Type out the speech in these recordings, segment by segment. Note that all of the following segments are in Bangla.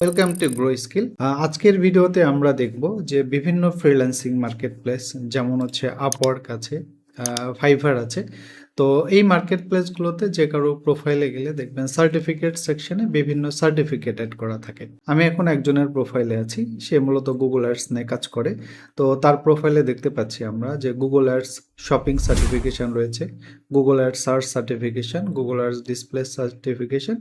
ওয়েলকাম টু গ্রো স্কিল আজকের ভিডিওতে আমরা দেখব যে বিভিন্ন ফ্রিল্যান্সিং মার্কেট প্লেস যেমন হচ্ছে আপওয়ার্ক আছে ফাইভার আছে। তো এই মার্কেট প্লেসগুলোতে যে কারও প্রোফাইলে গেলে দেখবেন সার্টিফিকেট সেকশনে বিভিন্ন সার্টিফিকেট অ্যাড করা থাকে। আমি এখন একজনের প্রোফাইলে আছি, সে মূলত গুগল আর্টস নিয়ে কাজ করে। তো তার প্রোফাইলে দেখতে পাচ্ছি আমরা যে গুগল আর্টস শপিং সার্টিফিকেশন রয়েছে Google Ads search certification Google Ads display certification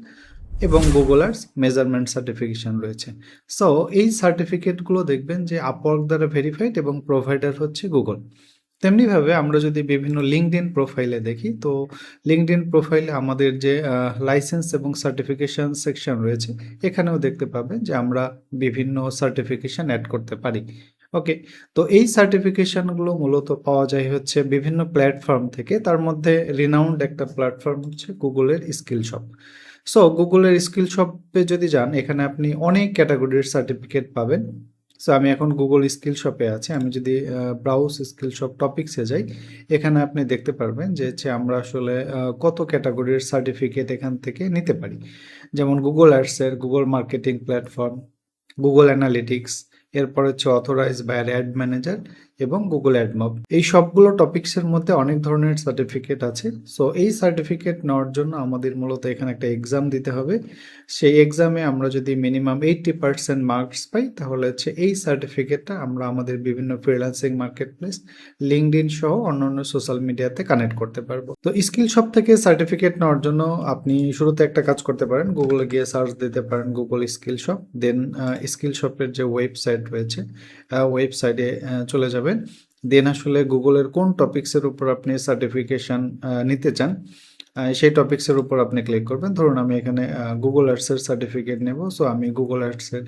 এবং গুগল আর্টস মেজারমেন্ট সার্টিফিকেশন রয়েছে। সো এই সার্টিফিকেটগুলো দেখবেন যে আপওয়ার্ক দ্বারা ভেরিফাইড এবং প্রোভাইডার হচ্ছে গুগল তেমনিভাবে আমরা যদি বিভিন্ন লিঙ্কড ইন প্রোফাইলে দেখি, তো লিঙ্কড ইন প্রোফাইলে আমাদের যে লাইসেন্স এবং সার্টিফিকেশন সেকশন রয়েছে, এখানেও দেখতে পাবেন যে আমরা বিভিন্ন সার্টিফিকেশন অ্যাড করতে পারি। ওকে তো এই সার্টিফিকেশনগুলো মূলত পাওয়া যায় হচ্ছে বিভিন্ন প্ল্যাটফর্ম থেকে। তার মধ্যে রিনাউন্ড একটা প্ল্যাটফর্ম হচ্ছে গুগলের স্কিল শপ সো গুগলের স্কিল শপে যদি যান, এখানে আপনি অনেক ক্যাটাগরির সার্টিফিকেট পাবেন। সো আমি এখন গুগল স্কিল শপে আছি। আমি যদি ব্রাউজ স্কিল শপ টপিক্সে যাই, এখানে আপনি দেখতে পারবেন যে, হচ্ছে আমরা আসলে কত ক্যাটাগরির সার্টিফিকেট এখান থেকে নিতে পারি। যেমন Google অ্যাডসের Google marketing platform Google analytics এরপর হচ্ছে অথরাইজ বায়ার অ্যাড ম্যানেজার এবং গুগল অ্যাডমব এই সবগুলো টপিক্সের মধ্যে অনেক ধরনের সার্টিফিকেট আছে। সো এই সার্টিফিকেট নেওয়ার জন্য আমাদের মূলত এখানে একটা এক্সাম দিতে হবে। সেই এক্সামে আমরা যদি মিনিমাম এইটটি পার্সেন্ট মার্কস পাই, তাহলে হচ্ছে এই সার্টিফিকেটটা আমরা আমাদের বিভিন্ন ফ্রিল্যান্সিং মার্কেট প্লেস লিঙ্কড সহ অন্যান্য সোশ্যাল মিডিয়াতে কানেক্ট করতে পারব। তো স্কিল শপ থেকে সার্টিফিকেট নেওয়ার জন্য আপনি শুরুতে একটা কাজ করতে পারেন। গুগলে গিয়ে সার্চ দিতে পারেন গুগল স্কিল শপ দেন স্কিল শপের যে ওয়েবসাইট রয়েছে ওয়েবসাইটে চলে যাবেন। দেন আসলে গুগলের কোন টপিক্সের উপর আপনি সার্টিফিকেশন নিতে চান সেই টপিক্সের উপর আপনি ক্লিক করবেন। ধরুন আমি এখানে গুগল আর্টসের সার্টিফিকেট নেব সো আমি গুগল আর্টসের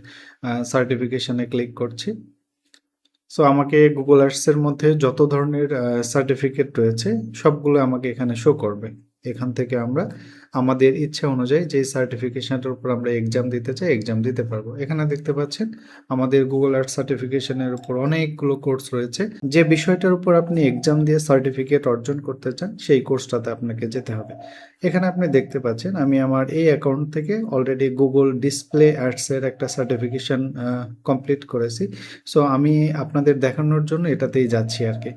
সার্টিফিকেশানে ক্লিক করছি। সো আমাকে গুগল আর্টসের মধ্যে যত ধরনের সার্টিফিকেট রয়েছে, সবগুলো আমাকে এখানে শো করবে। এখান থেকে আমরা আমাদের ইচ্ছা অনুযায়ী যে সার্টিফিকেশনটার উপর আমরা এক্সাম দিতে চাই এক্সাম দিতে পারব। এখানে দেখতে পাচ্ছেন, আমাদের গুগল আর্ট সার্টিফিকেশনের উপর অনেকগুলো কোর্স রয়েছে। যে বিষয়টার উপর আপনি এক্সাম দিয়ে সার্টিফিকেট অর্জন করতে চান, সেই কোর্সটাতে আপনাকে যেতে হবে। এখানে আপনি দেখতে পাচ্ছেন, আমি আমার এই অ্যাকাউন্ট থেকে অলরেডি গুগল ডিসপ্লে অ্যাডসের একটা সার্টিফিকেশন কমপ্লিট করেছি। সো আমি আপনাদের দেখানোর জন্য এটাতেই যাচ্ছি আর কি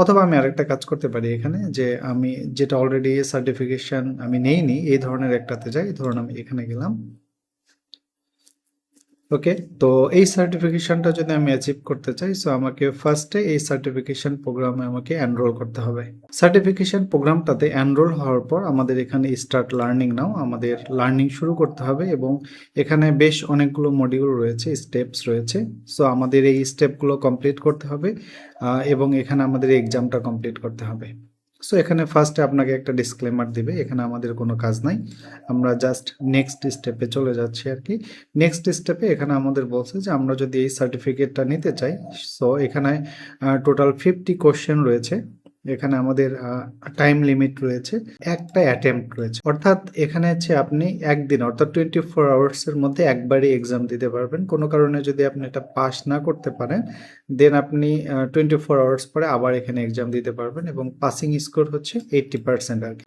অথবা আমি আরেকটা কাজ করতে পারি এখানে, যে আমি যেটা অলরেডি সার্টিফিকেশন আমি নেইনি এই ধরনের একটাতে যাই, ধরুন আমি এখানে গেলাম। ওকে তো এই সার্টিফিকেশনটা যদি আমি অ্যাচিভ করতে চাই সো আমাকে ফার্স্টে এই সার্টিফিকেশন প্রোগ্রামে আমাকে এনরোল করতে হবে। সার্টিফিকেশন প্রোগ্রামটাতে এনরোল হওয়ার পর আমাদের এখানে স্টার্ট লার্নিং নাও আমাদের লার্নিং শুরু করতে হবে এবং এখানে বেশ অনেকগুলো মডিউল রয়েছে স্টেপস রয়েছে। সো আমাদের এই স্টেপগুলো কমপ্লিট করতে হবে এবং এখানে আমাদের এক্সামটা কমপ্লিট করতে হবে। সো এখানে ফার্স্টে আপনাকে একটা ডিসক্লেমার দিবে, এখানে আমাদের কোনো কাজ নাই। আমরা জাস্ট নেক্সট স্টেপে চলে যাচ্ছি আর কি। নেক্সট স্টেপে এখানে আমাদের বলছে যে, আমরা যদি এই সার্টিফিকেটটা নিতে চাই সো এখানে টোটাল ফিফটি কোশ্চেন রয়েছে। এখানে আমাদের টাইম লিমিট রয়েছে, একটা অ্যাটেম্প্ট রয়েছে। অর্থাৎ এখানে হচ্ছে আপনি একদিন, অর্থাৎ টোয়েন্টি ফোর আওয়ার্সের মধ্যে একবারই এক্সাম দিতে পারবেন। কোনো কারণে যদি আপনি এটা পাস না করতে পারেন দেন আপনি টোয়েন্টি ফোর আওয়ার্স পরে আবার এখানে এক্সাম দিতে পারবেন এবং পাসিং স্কোর হচ্ছে এইটটি পার্সেন্ট আর কি।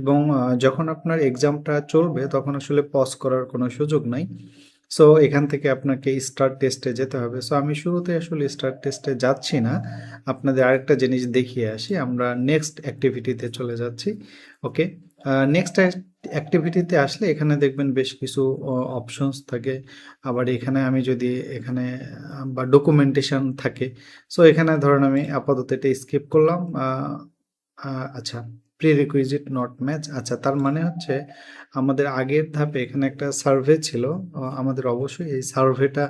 এবং যখন আপনার এক্সামটা চলবে, তখন আসলে পজ করার কোনো সুযোগ নাই। সো এখান থেকে আপনাকে স্টার্ট টেস্টে যেতে হবে। সো আমি শুরুতে আসলে স্টার্ট টেস্টে যাচ্ছি না। আপনাদের আরেকটা জিনিস দেখিয়ে আসি। আমরা নেক্সট অ্যাক্টিভিটিতে চলে যাচ্ছি। ওকে নেক্সট অ্যাক্টিভিটিতে আসলে এখানে দেখবেন বেশ কিছু অপশনস থাকে। আবার এখানে আমি যদি এখানে, বা ডকুমেন্টেশন থাকে। সো এখানে ধরেন আমি আপাতত এটা স্কিপ করলাম। আচ্ছা। প্রি রিকুইজিট নট ম্যাচ আচ্ছা তার মানে হচ্ছে আমাদের আগের ধাপে এখানে একটা সার্ভে ছিল। আমাদের অবশ্যই এই সার্ভেটা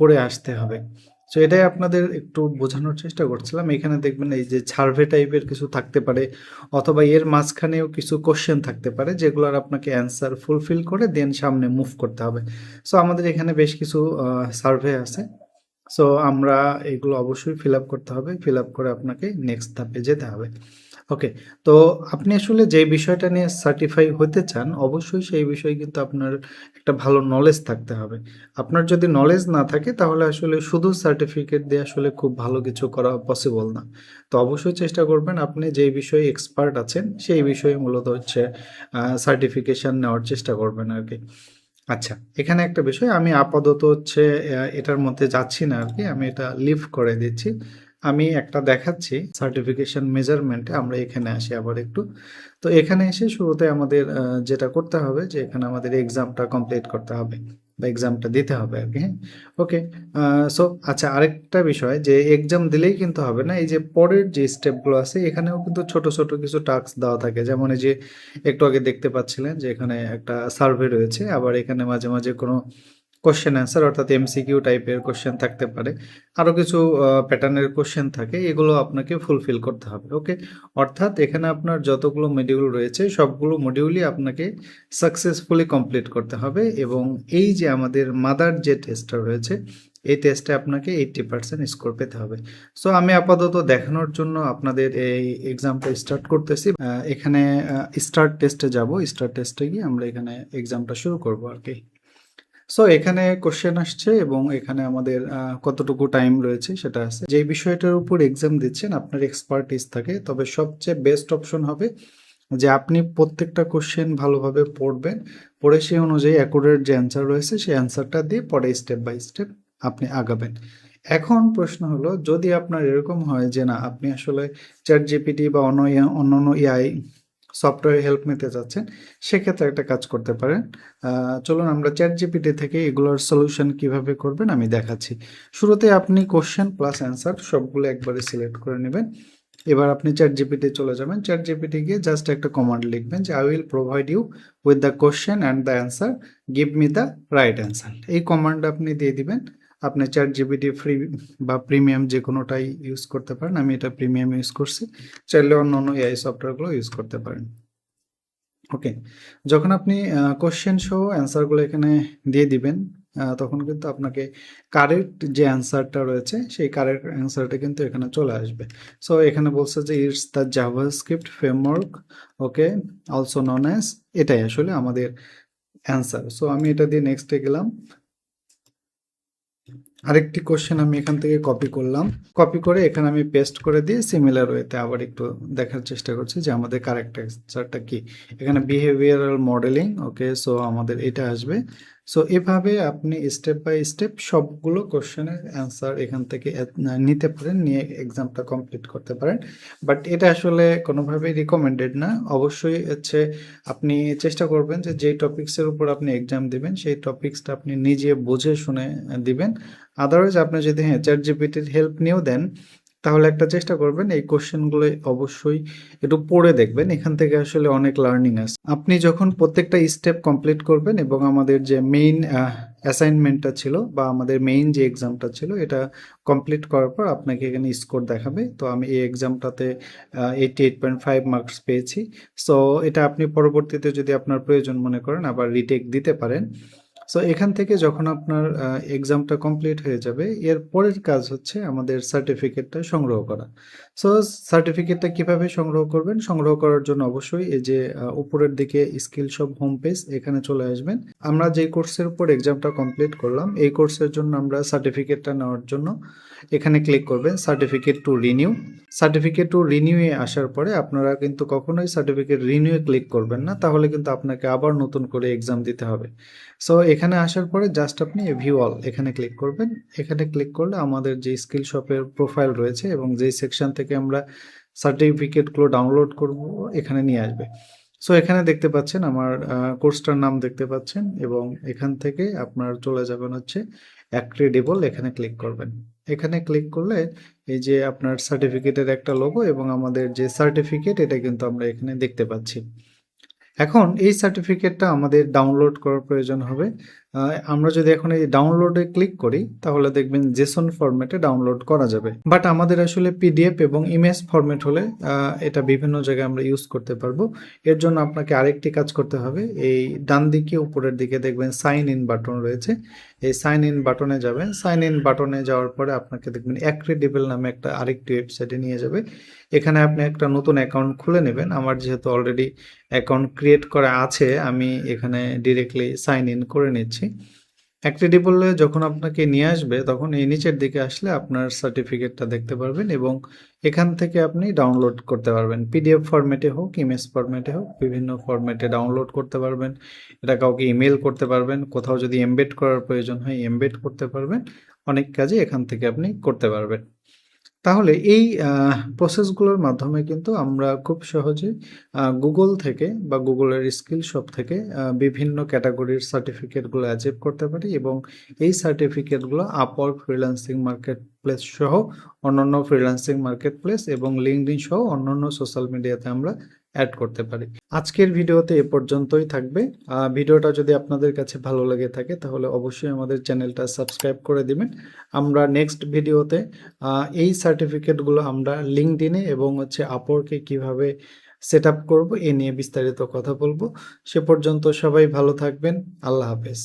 করে আসতে হবে। তো এটাই আপনাদের একটু বোঝানোর চেষ্টা করছিলাম। এখানে দেখবেন এই যে সার্ভে টাইপের কিছু থাকতে পারে, অথবা এর মাঝখানেও কিছু কোশ্চেন থাকতে পারে যেগুলোর আপনাকে অ্যান্সার ফুলফিল করে দেন সামনে মুভ করতে হবে। সো আমাদের এখানে বেশ কিছু সার্ভে আছে। সো আমরা এগুলো অবশ্যই ফিল করতে হবে। ফিল করে আপনাকে নেক্সট ধাপে যেতে হবে। ওকে তো আপনি আসলে যে বিষয়টা নিয়ে সার্টিফাই হতে চান, অবশ্যই সেই বিষয়ে কিন্তু আপনার একটা ভালো নলেজ থাকতে হবে। আপনার যদি নলেজ না থাকে, তাহলে আসলে শুধু সার্টিফিকেট দিয়ে আসলে খুব ভালো কিছু করা পসিবল না। তো অবশ্যই চেষ্টা করবেন আপনি যে বিষয়ে এক্সপার্ট আছেন, সেই বিষয়ে মূলত হচ্ছে সার্টিফিকেশন নেওয়ার চেষ্টা করবেন আর কি আচ্ছা এখানে একটা বিষয়, আমি আপাতত হচ্ছে এটার মধ্যে যাচ্ছি না আর কি আমি এটা লিভ করে দিচ্ছি। আমি একটা দেখাচ্ছি সার্টিফিকেশন মেজারমেন্টে আমরা এখানে আসি আবার একটু। তো এখানে এসে শুরুতে আমাদের যেটা করতে হবে যে এখানে আমাদের এক্সামটা কমপ্লিট করতে হবে বা এক্সামটা দিতে হবে আর কি হ্যাঁ? ওকে সো আচ্ছা আরেকটা বিষয় যে এক্সাম দিলেই কিন্তু হবে না, এই যে পরের যে স্টেপগুলো আছে, এখানেও কিন্তু ছোট ছোট কিছু টাস্ক দেওয়া থাকে। যেমন এই যে, একটু আগে দেখতে পাচ্ছিলেন যে এখানে একটা সার্ভে রয়েছে, আবার এখানে মাঝে মাঝে কোনো কোশ্চেন অ্যান্সার অর্থাৎ এমসিকিউ টাইপের কোশ্চেন থাকতে পারে। আরও কিছু প্যাটার্নের কোশ্চেন থাকে, এগুলো আপনাকে ফুলফিল করতে হবে ওকে অর্থাৎ এখানে আপনার যতগুলো মডিউল রয়েছে, সবগুলো মডিউলই আপনাকে সাকসেসফুলি কমপ্লিট করতে হবে এবং এই যে আমাদের মাদার যে টেস্টটা রয়েছে, এই টেস্টে আপনাকে এইট্টি পার্সেন্ট স্কোর পেতে হবে। সো আমি আপাতত দেখানোর জন্য আপনাদের এই এক্সামটা স্টার্ট করতেছি। এখানে স্টার্ট টেস্টে যাব। স্টার্ট টেস্টে গিয়ে আমরা এখানে এক্সামটা শুরু করব আর কি। সো এখানে কোশ্চেন আসছে এবং এখানে আমাদের কতটুকু টাইম রয়েছে সেটা আছে। যেই বিষয়টার উপর এক্সাম দিচ্ছেন, আপনার এক্সপার্টিস থাকে, তবে সবচেয়ে বেস্ট অপশন হবে যে আপনি প্রত্যেকটা কোশ্চেন ভালোভাবে পড়বেন, পড়ে সেই অনুযায়ী অ্যাকুরেট যে অ্যান্সার রয়েছে, সেই অ্যান্সারটা দিয়ে পরে স্টেপ বাই স্টেপ আপনি আগাবেন। এখন প্রশ্ন হলো, যদি আপনার এরকম হয় যে না, আপনি আসলে চ্যাট জিপিটি বা অন্য অন্যান্য এআই সফটওয়্যার হেল্প নিতে চাচ্ছেন, সেক্ষেত্রে একটা কাজ করতে পারেন। চলুন আমরা চ্যাট জিপিটি থেকে এগুলোর সলিউশন কীভাবে করবেন আমি দেখাচ্ছি। শুরুতে আপনি কোশ্চেন প্লাস অ্যান্সার সবগুলো একবারে সিলেক্ট করে নেবেন। এবার আপনি চ্যাট জিপিটি চলে যাবেন। চ্যাট জিপিটি গিয়ে জাস্ট একটা কমান্ড লিখবেন যে I will provide you with the question and the answer give me the right answer এই কমান্ড আপনি দিয়ে দিবেন। আপনি চ্যাট জিবিটি ফ্রি বা প্রিমিয়াম যে কোনোটাই ইউজ করতে পারেন, আমি এটা প্রিমিয়াম ইউজ করছি। চাইলে অন্য অন্য এআই সফটওয়্যারগুলো ইউজ করতে পারেন। ওকে যখন আপনি কোশ্চেন সহ অ্যান্সারগুলো এখানে দিয়ে দিবেন তখন কিন্তু আপনাকে কারেক্ট যে অ্যান্সারটা রয়েছে, সেই কারেক্ট অ্যান্সারটা কিন্তু এখানে চলে আসবে। সো এখানে বলছে যে it's the JavaScript framework okay also known as এটাই আসলে আমাদের অ্যান্সার সো আমি এটা দিয়ে নেক্সটে গেলাম। আরেকটি কোশ্চেন আমি এখান থেকে কপি করলাম। কপি করে এখানে আমি পেস্ট করে দিয়ে সিমিলার ওয়েতে আবার একটু দেখার চেষ্টা করছি যে আমাদের কারেক্ট অ্যান্সারটা কি। এখানে বিহেভিয়ারাল মডেলিং ওকে সো আমাদের এটা আসবে। সো এভাবে আপনি স্টেপ বাই স্টেপ সবগুলো কোশ্চেনের অ্যান্সার এখান থেকে নিতে পারেন, নিয়ে এক্সামটা কমপ্লিট করতে পারেন। বাট এটা আসলে কোনোভাবেই রিকমেন্ডেড না। অবশ্যই হচ্ছে আপনি চেষ্টা করবেন যে যেই টপিক্সের উপর আপনি এক্সাম দিবেন, সেই টপিক্সটা আপনি নিজে বুঝে শুনে দিবেন। আদারওয়াইজ আপনি যদি হ্যাঁ চ্যাট জিপিটির হেল্প নিয়েও দেন তাহলে একটা চেষ্টা করবেন, এই কোশ্চেনগুলো অবশ্যই একটু পড়ে দেখবেন। এখান থেকে আসলে অনেক লার্নিং আছে। আপনি যখন প্রত্যেকটা স্টেপ কমপ্লিট করবেন এবং আমাদের যে মেইন অ্যাসাইনমেন্টটা ছিল বা আমাদের মেইন যে এক্সামটা ছিল, এটা কমপ্লিট করার পর আপনাকে এখানে স্কোর দেখাবে। তো আমি এই এক্সামটাতে eighty eight point five marks পেয়েছি। সো এটা আপনি পরবর্তীতে যদি আপনার প্রয়োজন মনে করেন, আবার রিটেক দিতে পারেন। সো এখান থেকে যখন আপনার এক্সামটা কমপ্লিট হয়ে যাবে, এর পরের কাজ হচ্ছে আমাদের সার্টিফিকেটটা সংগ্রহ করা। সো সার্টিফিকেটটা কীভাবে সংগ্রহ করবেন? সংগ্রহ করার জন্য অবশ্যই এই যে উপরের দিকে স্কিল সব হোম পেজ এখানে চলে আসবেন। আমরা যে কোর্সের উপর এক্সামটা কমপ্লিট করলাম, এই কোর্সের জন্য আমরা সার্টিফিকেটটা নেওয়ার জন্য এখানে ক্লিক করবেন certificate to renew certificate to রিনিউয়ে আসার পরে আপনারা কিন্তু কখনোই সার্টিফিকেট রিনিউয়ে ক্লিক করবেন না, তাহলে কিন্তু আপনাকে আবার নতুন করে এক্সাম দিতে হবে। সো এখানে আসার পরে জাস্ট আপনি ভিউ অল এখানে ক্লিক করবেন। এখানে ক্লিক করলে আমাদের যে স্কিল শপের প্রোফাইল রয়েছে এবং যেই সেকশন থেকে আমরা সার্টিফিকেটগুলো ডাউনলোড করব, এখানে নিয়ে আসবে। সো এখানে দেখতে পাচ্ছেন আমার কোর্সটার নাম দেখতে পাচ্ছেন এবং এখান থেকে আপনার চলে যাবেন হচ্ছে অ্যাক্রেডিবল এখানে ক্লিক করবেন। এখানে ক্লিক করলে এই যে আপনার সার্টিফিকেটের একটা লোগো এবং আমাদের যে সার্টিফিকেট এটা কিন্তু আমরা এখানে দেখতে পাচ্ছি। এখন এই সার্টিফিকেটটা আমাদের ডাউনলোড করার প্রয়োজন হবে। আমরা যদি এখন এই ডাউনলোডে ক্লিক করি, তাহলে দেখবেন জেসন ফরম্যাটে ডাউনলোড করা যাবে। বাট আমাদের আসলে পিডিএফ এবং ইমেজ ফরম্যাট হলে এটা বিভিন্ন জায়গায় আমরা ইউজ করতে পারব। এর জন্য আপনাকে আরেকটি কাজ করতে হবে। এই ডান দিকে, উপরের দিকে দেখবেন সাইন ইন বাটন রয়েছে। এই সাইন ইন বাটনে যাবেন। সাইন ইন বাটনে যাওয়ার পরে আপনাকে দেখবেন অ্যাক্রেডিবল নামে একটা আরেকটি ওয়েবসাইটে নিয়ে যাবে। এখানে আপনি একটা নতুন অ্যাকাউন্ট খুলে নেবেন। আমার যেহেতু অলরেডি অ্যাকাউন্ট ক্রিয়েট করা আছে, আমি এখানে ডিরেক্টলি সাইন ইন করে নিচ্ছি। অ্যাক্টিভিটি বললে যখন আপনাকে নিয়ে আসবে, তখন এই নিচের দিকে আসলে আপনার সার্টিফিকেটটা দেখতে পারবেন এবং এখান থেকে আপনি ডাউনলোড করতে পারবেন। পিডিএফ ফরম্যাটে হোক ইমেজ ফরম্যাটে হোক, বিভিন্ন ফরম্যাটে ডাউনলোড করতে পারবেন। এটা কাউকে ইমেল করতে পারবেন। কোথাও যদি এমবেড করার প্রয়োজন হয় এমবেড করতে পারবেন। অনেক কাজে এখান থেকে আপনি করতে পারবেন। তাহলে এই প্রসেসগুলোর মাধ্যমে কিন্তু আমরা খুব সহজে গুগল থেকে বা গুগলের স্কিল শপ থেকে বিভিন্ন ক্যাটাগরির সার্টিফিকেটগুলো অ্যাচিভ করতে পারি এবং এই সার্টিফিকেটগুলো আপওয়ার্ক ফ্রিল্যান্সিং মার্কেট প্লেস সহ অন্যান্য ফ্রিল্যান্সিং মার্কেট প্লেস এবং লিঙ্কডিন সহ অন্যান্য সোশ্যাল মিডিয়াতে আমরা অ্যাড করতে পারি। আজকের ভিডিওতে এ পর্যন্তই থাকবে। ভিডিওটা যদি আপনাদের কাছে ভালো লেগে থাকে, তাহলে অবশ্যই আমাদের চ্যানেলটা সাবস্ক্রাইব করে দিবেন। আমরা নেক্সট ভিডিওতে এই সার্টিফিকেটগুলো আমরা লিঙ্কডিনে এবং হচ্ছে আপরকে কীভাবে সেট আপ করব, এ নিয়ে বিস্তারিত কথা বলব। সে পর্যন্ত সবাই ভালো থাকবেন। আল্লাহ হাফেজ।